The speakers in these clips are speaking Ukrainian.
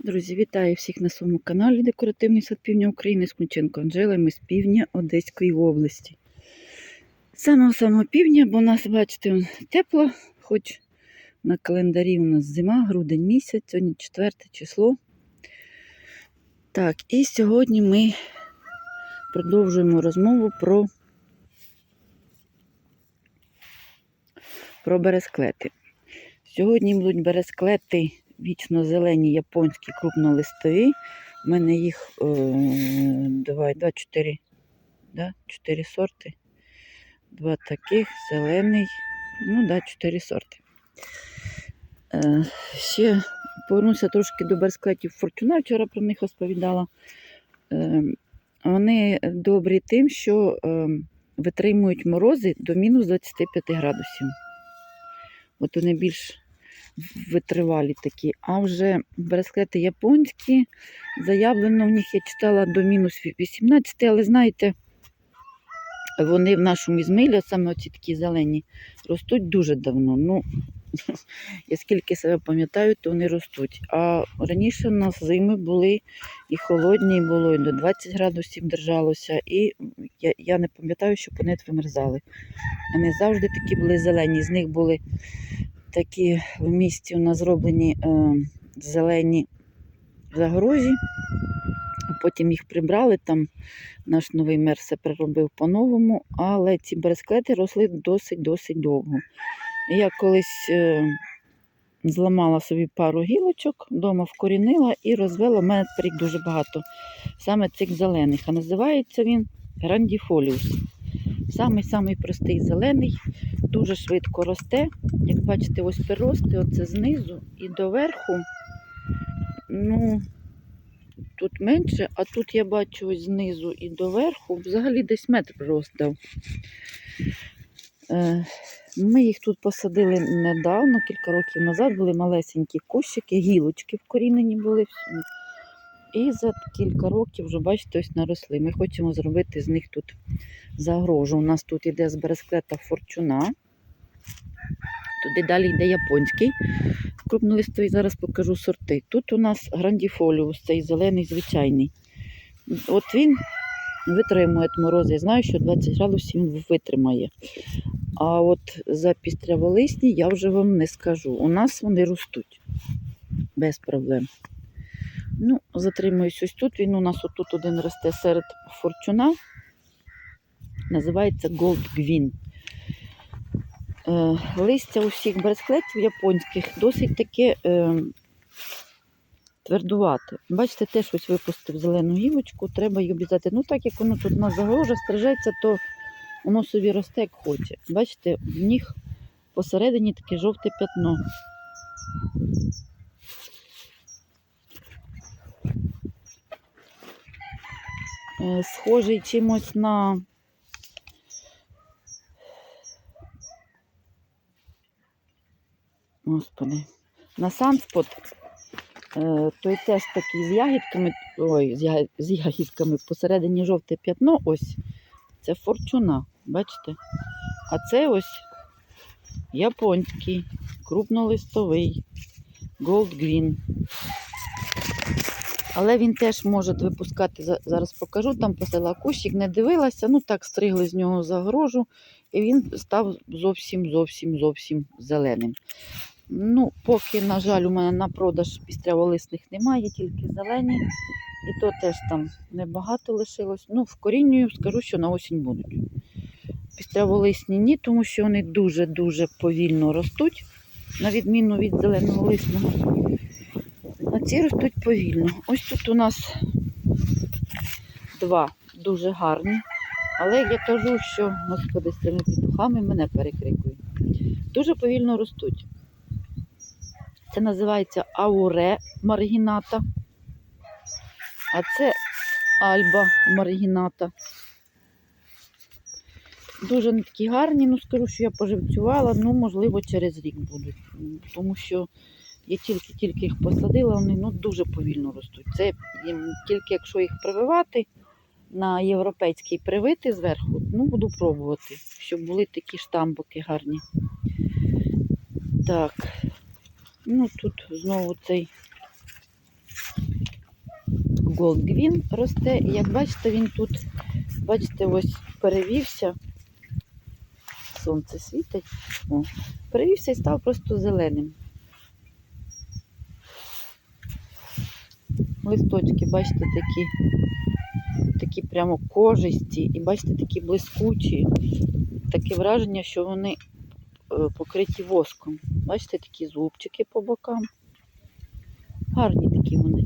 Друзі, вітаю всіх на своєму каналі Декоративний сад Півдня України з Кунченко Анжелою. Ми з півдня Одеської області. З Самого-самого півдня, бо у нас, бачите, тепло, хоч на календарі у нас зима, грудень місяць, сьогодні 4 число. Так, і сьогодні ми продовжуємо розмову про, про бересклети. Сьогодні будуть бересклети вічно-зелені японські крупнолистові. У мене їх е, давай, два, чотири, да, чотири сорти. Два таких, зелений, ну да, чотири сорти. Е, ще повернуся трошки до бересклетів Фортуна, вчора про них розповідала. Е, вони добрі тим, що е, витримують морози до мінус 25 градусів. От вони більш витривалі такі. А вже браслети японські, заявлено в них я читала до мінус 18, але знаєте, вони в нашому Ізмаїлі, саме оці такі зелені, ростуть дуже давно. Ну, я скільки себе пам'ятаю, то вони ростуть. А раніше в нас зими були і холодні, і було, і до 20 градусів держалося. І я, я не пам'ятаю, щоб вони вимерзали. Вони завжди такі були зелені. З них були такі в місті у нас зроблені е, зелені загорожі. Потім їх прибрали, там наш новий мер все приробив по-новому, але ці бересклети росли досить-досить довго. Я колись е, зламала собі пару гілочок, вдома вкорінила і розвела. У мене тепер дуже багато саме цих зелених. А називається він грандіфоліус. Самий-самий простий зелений, дуже швидко росте. Як бачите, ось прирости, оце знизу і доверху. Ну, тут менше, а тут я бачу ось знизу і доверху, взагалі десь метр ростав. Е, Ми їх тут посадили недавно, кілька років назад, були малесенькі кущики, гілочки вкорінені були. І за кілька років вже, бачите, ось наросли. Ми хочемо зробити з них тут загрожу. У нас тут іде з бересклета форчуна. Туди далі йде японський крупнолистовий, зараз покажу сорти. Тут у нас грандіфоліус, цей зелений звичайний. От він витримує морози. Я знаю, що 20 градусів він витримає. А от за пістряволисні я вже вам не скажу. У нас вони ростуть без проблем. Ну, затримуюсь ось тут. Він у нас отут один росте серед форчуна. Називається Gold Gwyn. Е, листя у всіх бересклетів японських досить таке е, твердувате. Бачите, теж ось випустив зелену гілочку, треба її обрізати. Ну, так як воно тут на загорожа стрижеться, то воно собі росте, як хоче. Бачите, в них посередині таке жовте пятно. Е, Схожий чимось на Господи, на санспот. Е, той теж такий з ягідками, ой, з, ягідками посередині жовте п'ятно, ось. Це форчуна, бачите? А це ось японський, крупнолистовий, Gold Green. Але він теж може випускати, зараз покажу, там посила кущик, не дивилася, ну так стригли з нього загорожу, і він став зовсім зовсім зовсім зеленим. Ну, поки, на жаль, у мене на продаж пістряволисних немає, тільки зелені. І то теж там небагато лишилось. Ну, вкорінюю, скажу, що на осінь будуть. Пістряволисні ні, тому що вони дуже-дуже повільно ростуть, на відміну від зеленого лисного. А ці ростуть повільно. Ось тут у нас два дуже гарні. Але я кажу, що, господи, з цими петухами мене перекрикують. Дуже повільно ростуть. Це називається ауре маргіната. А це альба маргіната. Дуже вони такі гарні, ну скажу, що я поживцювала, ну, можливо, через рік будуть. Тому що я тільки-тільки їх посадила, вони ну, дуже повільно ростуть. Це їм тільки якщо їх прививати на європейський привити зверху, ну, буду пробувати, щоб були такі штамбики гарні. Так, ну тут знову цей Голдгвін росте. Як бачите, він тут, бачите, ось перевівся. Сонце світить. О, перевівся і став просто зеленим. Листочки, бачите, такі, такі прямо кожисті, і бачите, такі блискучі. Таке враження, що вони е, покриті воском. Бачите, такі зубчики по бокам. Гарні такі вони.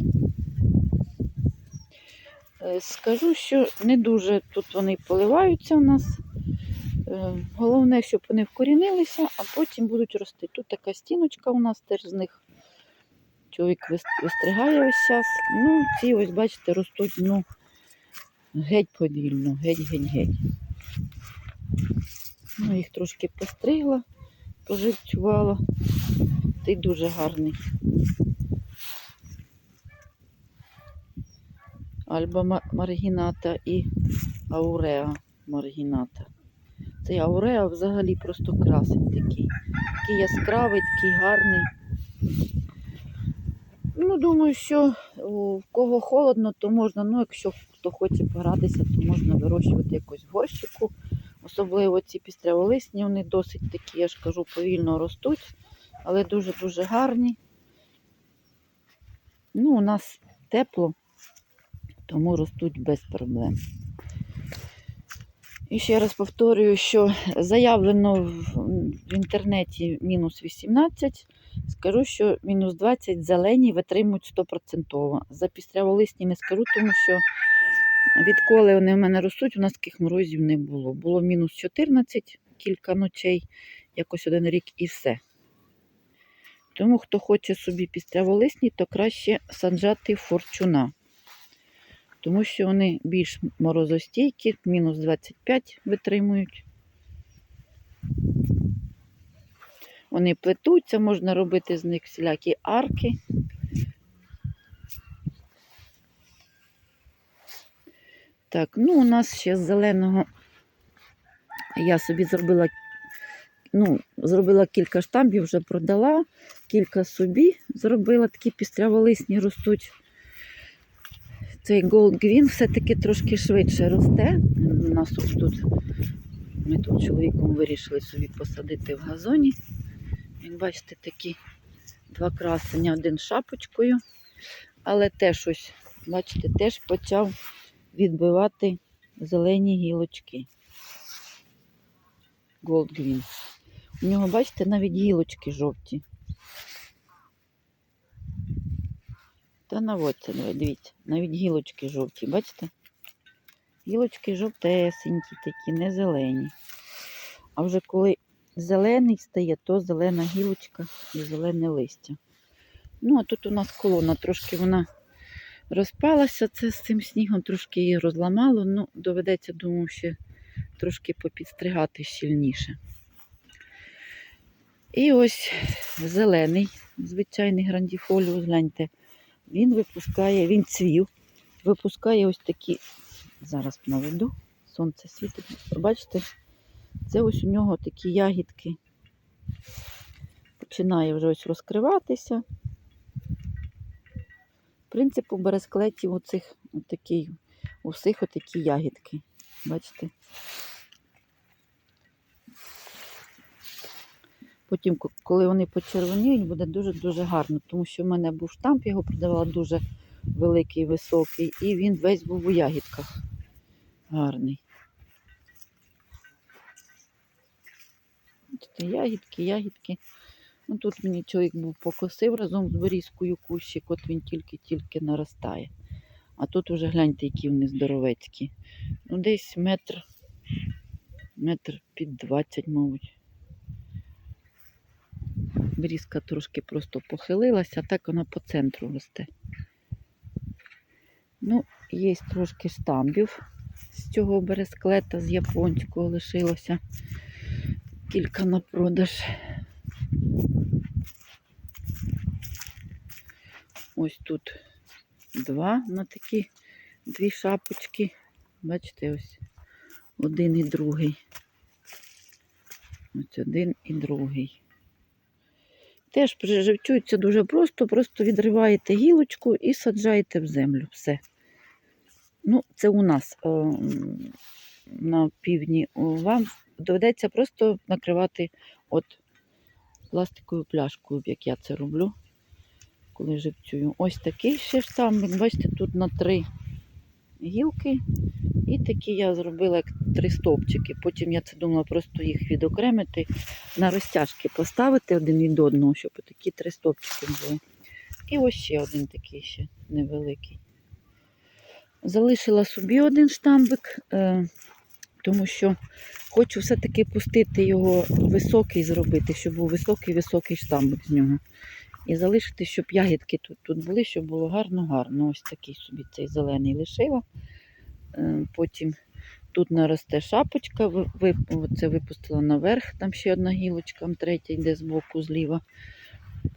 Е, Скажу, що не дуже тут вони поливаються у нас. Е, Головне, щоб вони вкорінилися, а потім будуть рости. Тут така стіночка у нас теж з них. Чоловік вистригає ось час. Ну, ці ось, бачите, ростуть ну, геть повільно, геть-геть-геть. Ну, їх трошки постригла, поживцювала. Ти дуже гарний. Альба Маргіната і Ауреа Маргіната. Цей Ауреа взагалі просто красень такий. Такий яскравий, такий гарний. Ну, думаю, що в кого холодно, то можна, ну, якщо хто хоче погратися, то можна вирощувати якусь горщику. Особливо ці пістряволисні, вони досить такі, я ж кажу, повільно ростуть, але дуже-дуже гарні. Ну, у нас тепло, тому ростуть без проблем. І ще раз повторюю, що заявлено в, інтернеті мінус 18. Скажу, що мінус 20 зелені витримують 100%. За пістряволисні не скажу, тому що відколи вони в мене ростуть, у нас таких морозів не було. Було мінус 14 кілька ночей, якось один рік і все. Тому, хто хоче собі пістряволисні, то краще саджати форчуна. Тому що вони більш морозостійкі, мінус 25 витримують. Вони плетуться, можна робити з них всілякі арки. Так, ну у нас ще з зеленого я собі зробила, ну, зробила кілька штамбів, вже продала, кілька собі зробила, такі пістряволисні ростуть. Цей Gold Green все-таки трошки швидше росте. У нас ось тут ми тут чоловіком вирішили собі посадити в газоні. Як бачите, такі два красення, один шапочкою. Але теж ось, бачите, теж почав відбивати зелені гілочки. Gold Green. У нього, бачите, навіть гілочки жовті. Та давай, дивіться, навіть гілочки жовті, бачите? Гілочки жовтесенькі такі, не зелені. А вже коли зелений стає, то зелена гілочка і зелене листя. Ну, а тут у нас колона, трошки вона розпалася це з цим снігом, трошки її розламало. Ну, доведеться, думаю, ще трошки попідстригати щільніше. І ось зелений, звичайний грандіфоліус, гляньте, він випускає, він цвів, випускає ось такі, зараз наведу, сонце світить. Бачите, це ось у нього такі ягідки. Починає вже ось розкриватися. Принцип у бересклетів оцих отакий, у всіх отакі ягідки. Бачите? Потім, коли вони почервоніють, буде дуже-дуже гарно, тому що в мене був штамп, його продавала дуже великий, високий, і він весь був у ягідках. Гарний. Бачите, ягідки, ягідки. Ну, тут мені чоловік був покосив разом з борізкою кущик, от він тільки-тільки наростає. А тут уже гляньте, які вони здоровецькі. Ну, десь метр, метр під 20, мабуть. Берізка трошки просто похилилася, а так вона по центру росте. Ну, є трошки штамбів з цього бересклета, з японського лишилося. Кілька на продаж. Ось тут два на такі дві шапочки. Бачите, ось один і другий. Ось один і другий. Теж приживчуються дуже просто, просто відриваєте гілочку і саджаєте в землю. Все. Ну, це у нас е, на півдні. Вам доведеться просто накривати от пластиковою пляшкою, як я це роблю, коли живцюю. Ось такий ще штамбик. Бачите, тут на три гілки. І такі я зробила як три стовпчики. Потім я це думала просто їх відокремити, на розтяжки поставити один від одного, щоб такі три стовпчики були. І ось ще один такий ще невеликий. Залишила собі один штамбик, е, тому що хочу все-таки пустити його високий зробити, щоб був високий-високий штамбик з нього. І залишити, щоб ягідки тут, тут були, щоб було гарно-гарно. Ось такий собі цей зелений лишила. Е, Потім тут наросте шапочка, це випустила наверх, там ще одна гілочка, третя йде збоку зліва.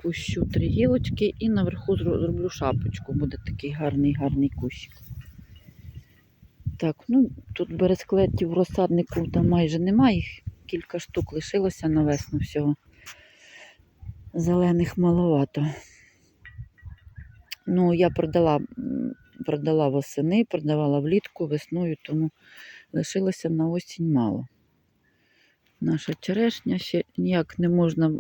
Пущу три гілочки і наверху зроблю шапочку. Буде такий гарний гарний кущик. Так, ну тут бересклетів в розсаднику там майже немає, їх кілька штук лишилося на весну всього. Зелених маловато. Ну, я продала, продала восени, продавала влітку, весною, тому лишилося на осінь мало. Наша черешня ще ніяк не можна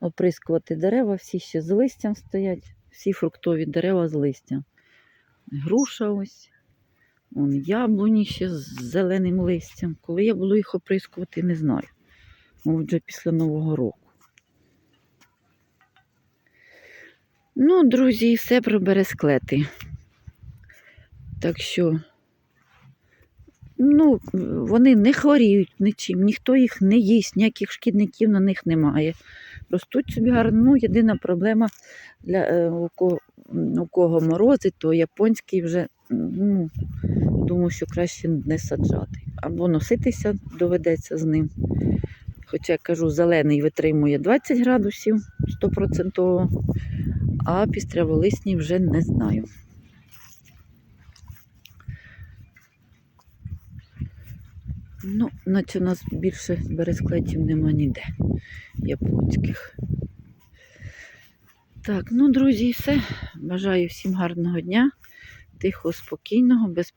оприскувати дерева, всі ще з листям стоять, всі фруктові дерева з листям. Груша ось, вон яблуні ще з зеленим листям. Коли я буду їх оприскувати, не знаю. Мабуть, вже після Нового року. Ну, друзі, все про бересклети. Так що, ну, вони не хворіють нічим, ніхто їх не їсть, ніяких шкідників на них немає. Ростуть собі гарно. Ну, єдина проблема для е, у, кого, у кого морози, то японський вже, ну, думаю, що краще не саджати. Або носитися доведеться з ним. Хоча я кажу, зелений витримує 20 градусів 100%, а пістряволисні вже не знаю. Ну, наче у нас більше бересклетів нема ніде японських. Так, ну, друзі, все. Бажаю всім гарного дня, тихо, спокійного, без